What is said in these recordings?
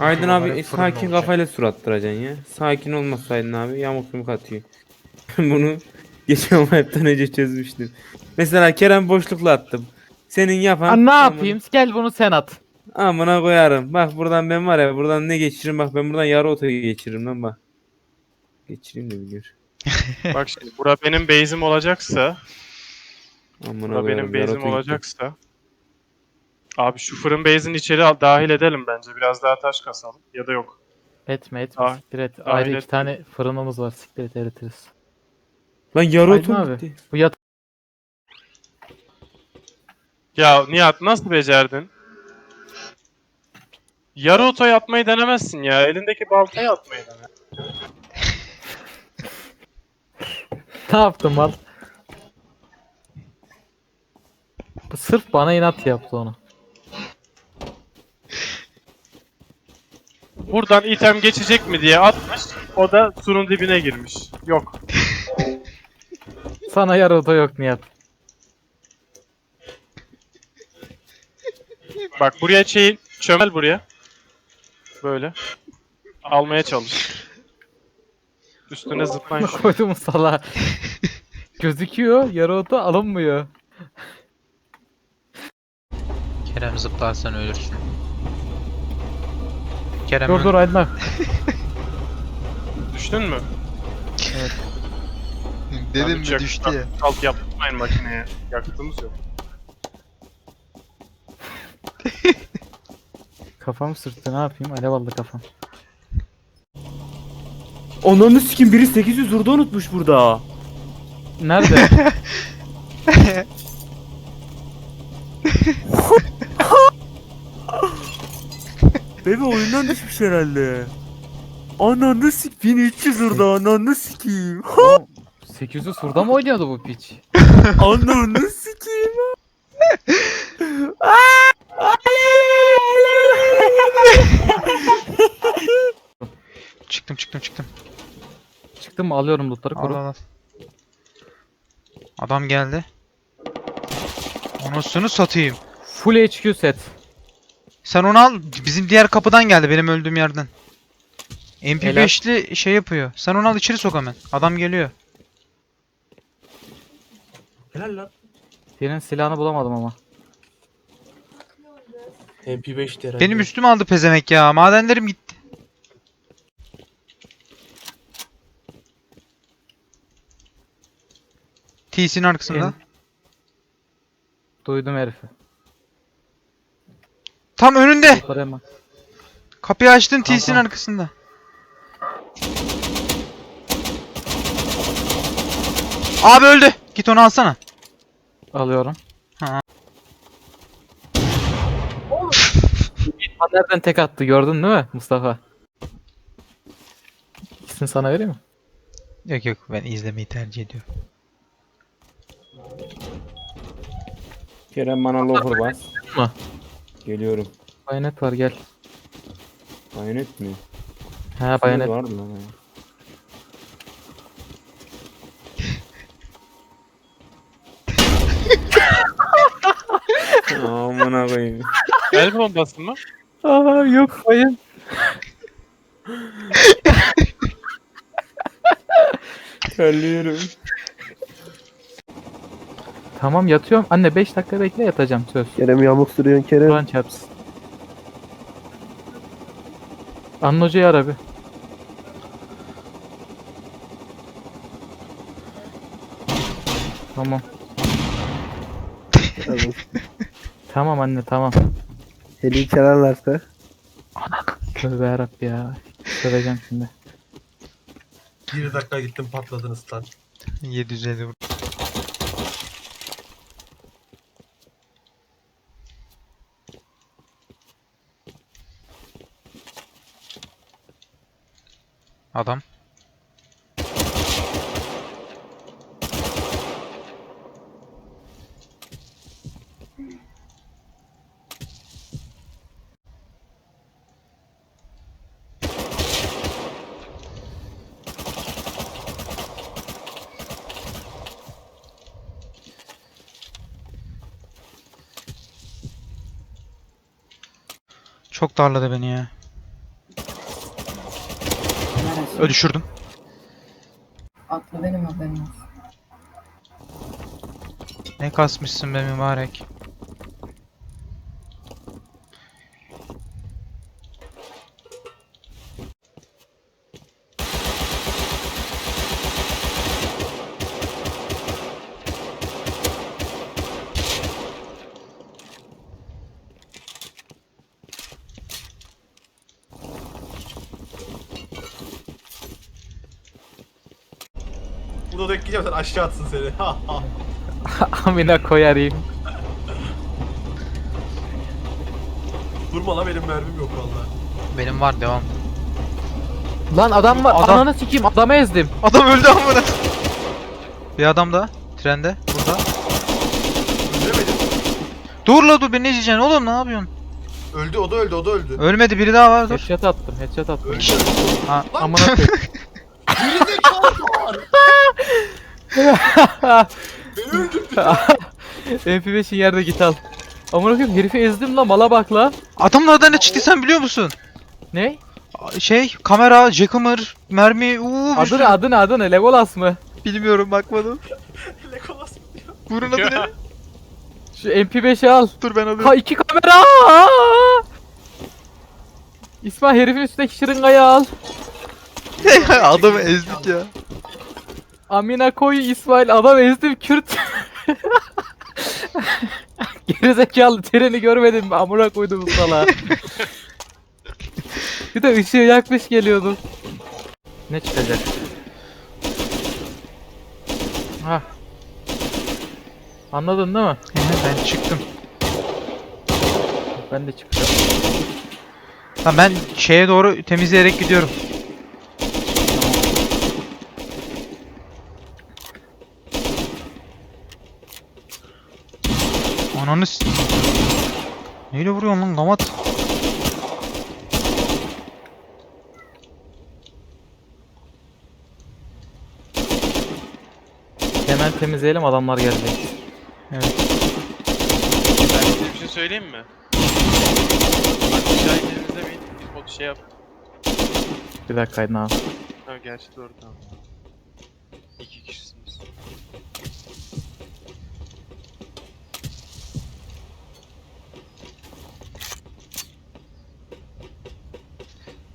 Aydın abi fırın sakin olacak. kafayla sur attıracaksın ya. Sakin olmasaydın abi yamuk yumuk atıyor. Bunu geçen hepten önce çözmüştüm. Mesela Kerem boşlukla attım. Senin yapan... Ha, ne yapayım? Gel bunu sen at. Amına koyarım. Bak buradan ben var ya buradan ne geçiririm bak ben buradan yarı otoyu geçiririm lan bak. Geçireyim de biliyor. Bak şimdi bura benim base'im olacaksa, Amına bura benim base'im olacaksa. Abi şu fırın base'ini içeri al- dahil edelim bence. Biraz daha taş kasalım. Ya da yok. Etme etme Ah, siktir et. Ayrı iki etme. tane fırınımız var siktir et eritiriz. Lan yarı Aydın abi. gitti. Bu yat Ya Nihat nasıl becerdin? Yarı oto yapmayı denemezsin ya. Elindeki baltayı atmayı dene. ne yaptım mal? Bu sırf bana inat yaptı onu. Buradan item geçecek mi diye atmış. O da surun dibine girmiş. Yok. Sana yarı oda yok Nihat. Bak buraya şey çömel buraya. Böyle. Almaya çalış. Üstüne zıplan şu. Koydum sala. Gözüküyor yarı oda alınmıyor. Kerem zıplarsan ölürsün. Kerem Dur dur Aydın abi. Düştün mü? Dedim Abi mi çok- düştü ya. Salt yapmayın makineye. Yaktığımız yok. Kafam sırttı ne yapayım? Alev aldı kafam. Ananı sikim biri 800 hurda unutmuş burada. Nerede? Bebe oyundan düşmüş herhalde. Ananı sik 1300 hurda ananı sikeyim. Oğlum, 800 surda mı oynuyordu bu piç? Ananı sikeyim. Çıktım çıktım çıktım. Çıktım mı alıyorum lootları koru. al al. Adam geldi. Anasını satayım. Full HQ set. Sen onu al. Bizim diğer kapıdan geldi benim öldüğüm yerden. MP5'li şey yapıyor. Sen onu al içeri sok hemen. Adam geliyor. Helal lan. Birinin silahını bulamadım ama. MP5 herhalde. Benim üstüme aldı pezemek ya. Madenlerim gitti. TC'nin arkasında. En- Duydum herifi. Tam önünde. Hemen. Kapıyı açtın Tamam, TC'nin tamam. arkasında. Abi öldü. Git onu alsana. Alıyorum. Ha. Ha, Nereden tek attı gördün değil mi Mustafa? İkisini sana vereyim mi? Yok yok ben izlemeyi tercih ediyorum. Kerem bana lofer bas. Mı? Geliyorum. Bayonet var gel. Bayonet mi? Ha bayonet. Vardı lan. ya. Aman koyayım. El bombası mı? Aa yok bayım. Terliyorum. Tamam yatıyorum. Anne 5 dakika bekle yatacağım söz. Kerem yamuk sürüyorsun Kerem. Kur'an çarpsın. Anıl Hoca'yı ara bir. Tamam. Tamam. Tamam anne tamam. Heli'yi çalarlarsa. Tövbe yarabbi ya. Söveceğim şimdi. Bir dakika gittim patladınız lan. 750 vur. Adam. Çok darladı beni ya. Neredesin? Ö düşürdüm. Atla benim haberim olsun. Ne kasmışsın be mübarek. Sen aşağı atsın seni. Amına koyarım. Durma la benim mermim yok valla. Benim var devam. Lan adam var. Adam- Ananı sikeyim. Adamı ezdim. Adam öldü amına. Bir adam da trende burada. Öldüremedim. Dur la dur beni ezeceksin oğlum ne yapıyorsun? Öldü o da öldü o da öldü. Ölmedi biri daha var dur. Headshot attım. Headshot attım. Öldü. Ha, Amına koyayım. Gerizekalı var. Beni öldürdü. MP5'in yerde git al. Amına koyayım herifi ezdim la mala bak la. Adamlardan ne çıktı sen biliyor musun? Ne? Şey kamera, jackhammer, mermi, uuu bir Adı sürü- ne adı ne adı ne? Legolas mı? Bilmiyorum bakmadım. Legolas mı diyor? Bunun adı ne? Şu MP5'i al. Dur ben alıyorum. Ha iki kamera. İsmail herifin üstündeki şırıngayı al. Adamı ezdik ya. Amina koy İsmail adam ezdim Kürt. Gerizekalı treni görmedin mi? Amına koydum sala. bir de ışığı yakmış geliyordum. Ne çıkacak? Ha. Anladın değil mi? ben çıktım. Ben de çıkacağım. Tamam ben şeye doğru temizleyerek gidiyorum. Ananı s- Neyle vuruyorsun lan gamat? Hemen temizleyelim adamlar gelecek. Ben size bir şey söyleyeyim mi? Bak aşağı indiğinizde bir şey yap. Bir dakika abi. Ha gerçi doğru tamam.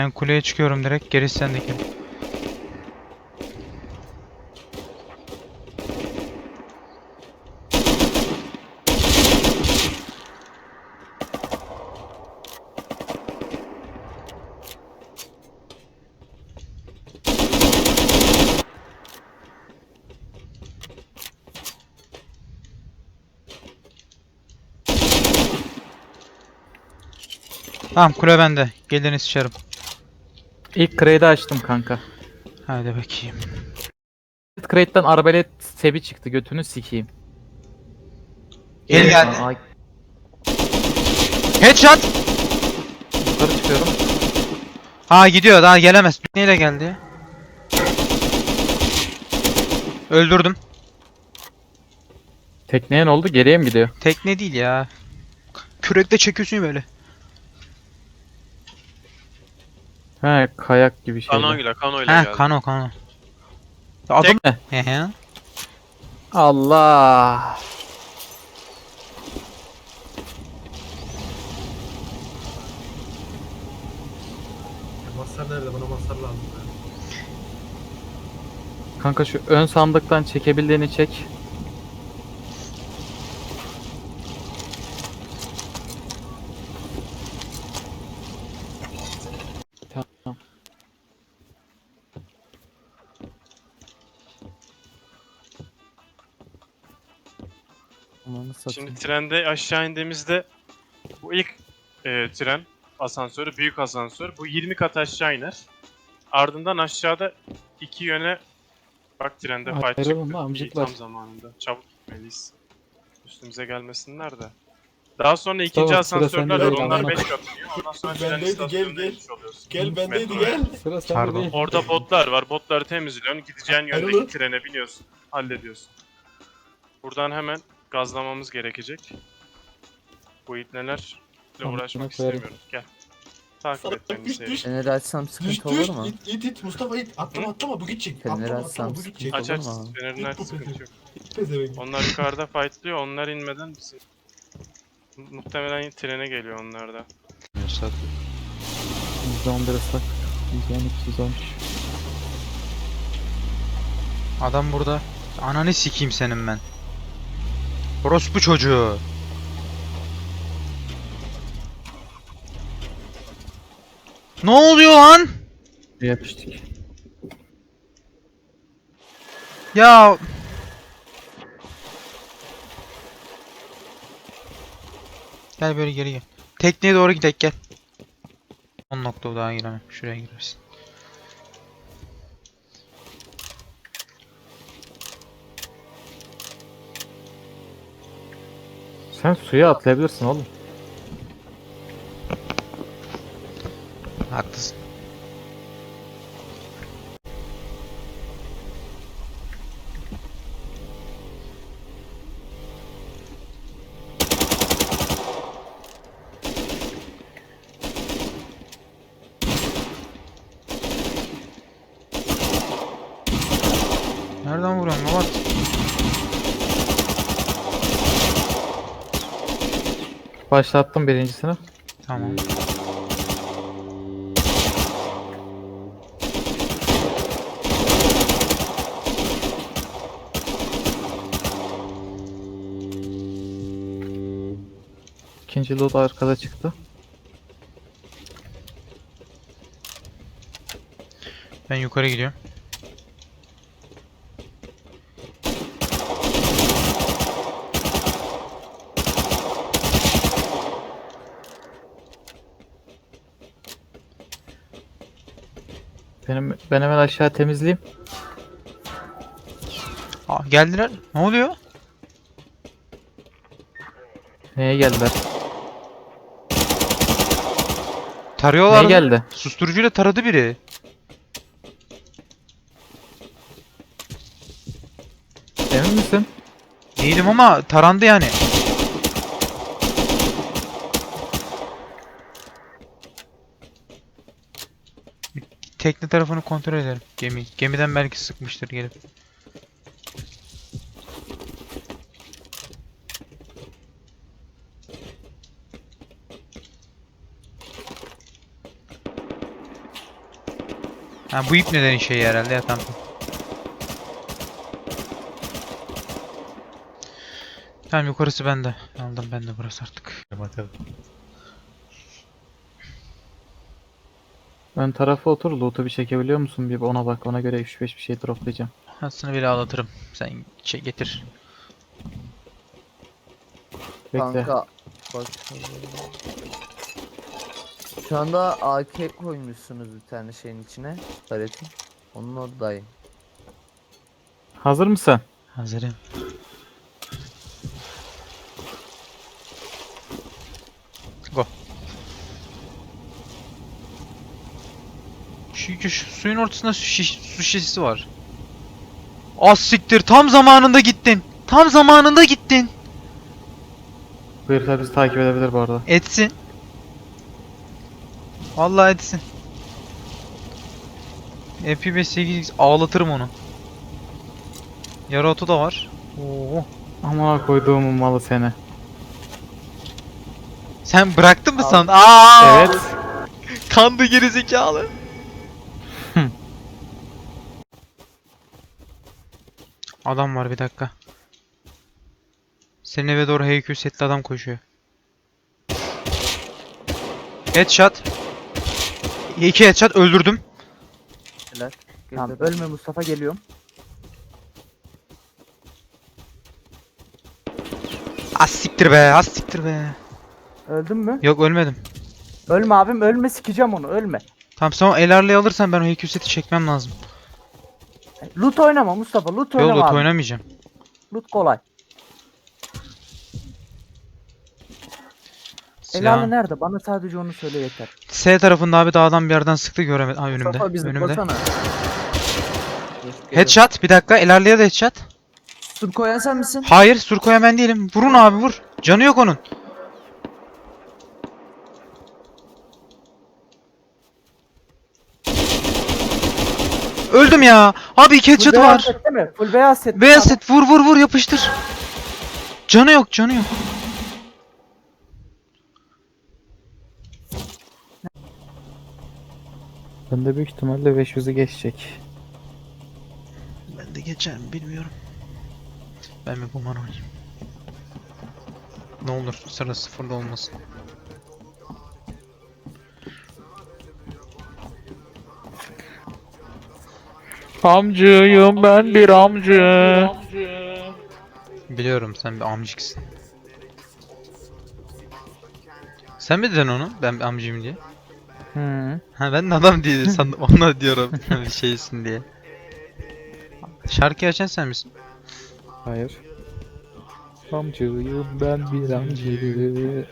Ben kuleye çıkıyorum direkt gerisi sendeki. Tamam kule bende. Geliniz sıçarım. İlk crate'i açtım kanka. Hadi bakayım. Crate'den arbalet sebi çıktı götünü sikeyim. Gel geldi. Aa, Headshot! yukarı çıkıyorum. Ha gidiyor daha gelemez. Neyle geldi? Öldürdüm. Tekneye ne oldu? Geriye mi gidiyor? Tekne değil ya. Kürekle çekiyorsun ya böyle. He kayak gibi şey. Kanoyla kanoyla He geldi. kano kano. Adam ne? He he. Allah. Masar nerede? Bana masar lazım. Kanka şu ön sandıktan çekebildiğini çek. Trende aşağı indiğimizde bu ilk e, tren asansörü, büyük asansör. Bu 20 kat aşağı iner. Ardından aşağıda iki yöne bak trende Ay, fight ayrılın çıktı. İyi, tam zamanında. Çabuk gitmeliyiz. Üstümüze gelmesinler de. Daha sonra ikinci Tamam, sıra asansörler sende var. Onlar amına 5 kat iniyor. Ondan sonra tren Bendeydi, gel, istasyonuna gel. inmiş oluyorsun. Gel bendeydi Metroya. gel. Sıra sende Pardon. değil. Orada botlar var. Botları temizliyorsun. Gideceğin yöndeki Ayrılın. trene biniyorsun. Hallediyorsun. Buradan hemen gazlamamız gerekecek. Bu ipnelerle Tamam, uğraşmak koyarım. istemiyorum. Gel. Takip et beni seyret. Feneri açsam sıkıntı Düş olur düş mu? it it it Mustafa it atlama atlama bu gidecek. Feneri Atlama bu gidecek. sıkıntı Aç aç. Olur mu? Fenerin aç sıkıntı yok. Pezevenk. Onlar yukarıda fightlıyor. Onlar inmeden bizim... Mu- Muhtemelen trene geliyor onlar da. %11 ıslak. %12 %13. Adam burada. Ananı sikeyim senin ben. Orospu çocuğu. Ne oluyor lan? Yapıştık. Ya Gel böyle geri gel. Tekneye doğru gidelim gel. 10 nokta daha giremem. Şuraya girersin. Sen suya atlayabilirsin oğlum. Haklısın. Nereden vuruyorsun Mavat? Başlattım birincisini. Tamam. İkinci loot arkada çıktı. Ben yukarı gidiyorum. Benim ben hemen aşağı temizleyeyim. Aa, geldiler. Ne oluyor? Neye geldiler? Tarıyorlar. Neye geldi? Susturucuyla taradı biri. Emin misin? Değilim ama tarandı yani. Tekne tarafını kontrol ederim. Gemi. Gemiden belki sıkmıştır gelip. Ha bu ip neden işe herhalde ya tamam. Tamam yukarısı bende. Aldım ben de burası artık. Ön tarafa otur. Loot'u bir çekebiliyor musun? Bir ona bak. Ona göre 3-5 bir şey droplayacağım. Aslında bile ağlatırım. Sen şey getir. Bekle. Kanka bak. Şu anda AK koymuşsunuz bir tane şeyin içine. Paletin. Onun oradayım. Hazır mısın? Hazırım. Şu suyun ortasında su, şiş, su şişesi var. Az siktir tam zamanında gittin. Tam zamanında gittin. Bu herifler bizi takip edebilir bu arada. Etsin. Vallahi etsin. MP5 ağlatırım onu. Yarı otu da var. Oo. Ama koyduğumun malı seni. Sen bıraktın mı san? Aa! Evet. Kandı gerizekalı. Adam var bir dakika. Senin eve doğru HQ setli adam koşuyor. Headshot. İki headshot öldürdüm. Helal. Tamam ölme Mustafa geliyorum. Az siktir be, az siktir be. Öldün mü? Yok ölmedim. Ölme abim ölme sikeceğim onu ölme. Tamam sen o elarlayı alırsan ben o HQ seti çekmem lazım. Loot oynama Mustafa loot Yok oynama abi. oynamayacağım. Loot kolay. Silah- Elalı nerede? Bana sadece onu söyle yeter. S tarafında abi dağdan bir yerden sıktı göremedim. Aa önümde. Mustafa önümde. Headshot bir dakika. Elarlıya da headshot. Sur koyan sen misin? Hayır Surko'ya ben değilim. Vurun abi vur. Canı yok onun. Öldüm ya. Abi iki Full headshot beyaz var. set değil mi? Full beyaz set. Beyaz set vur vur vur yapıştır. Canı yok canı yok. Bende büyük ihtimalle 500'ü geçecek. Ben de geçer mi bilmiyorum. Ben mi kuman oynayayım? Ne olur sıra sıfırda olmasın. Amcıyım ben bir amcı. Biliyorum sen bir amcıksın. Sen mi dedin onu? Ben bir amcıyım diye. Hı. Ha ben de adam diye sandım. Ona diyorum bir şeysin diye. Şarkı açan sen misin? Hayır. Amcıyım ben bir amcı.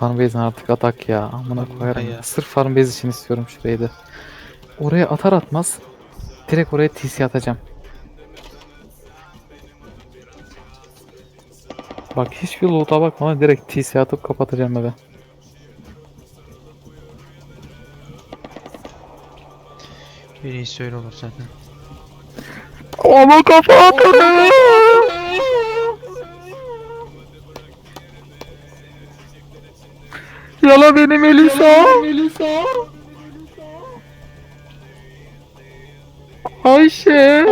Şu Farmbase'den artık atak ya. Amına koyarım. ya. Sırf Farmbase için istiyorum şurayı da. Oraya atar atmaz direkt oraya TC atacağım. Bak hiçbir loot'a bakmadan direkt TC atıp kapatacağım eve. En iyisi öyle olur zaten. Ama kapatın! Yala beni Melisa. Melisa. Ayşe.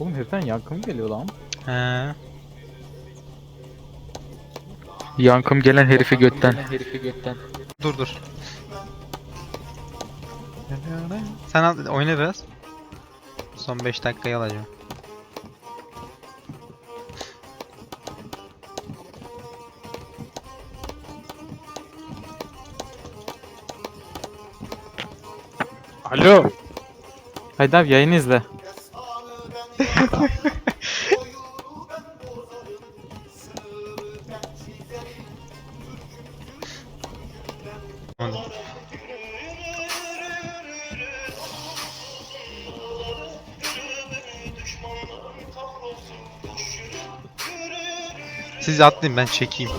Oğlum heriften yankım geliyor lan. He. Yankım gelen herifi götten. Dur dur. Sen al, oyna biraz. Son 5 dakikayı alacağım. Alo. Haydi abi yayını izle. Siz atlayın ben çekeyim.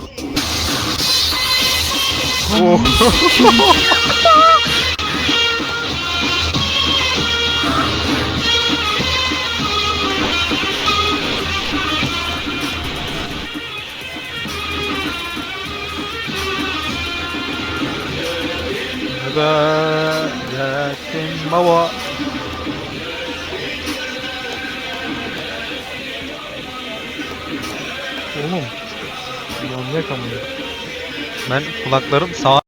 Neberetin baba. Oğlum. Ben kulaklarım sağ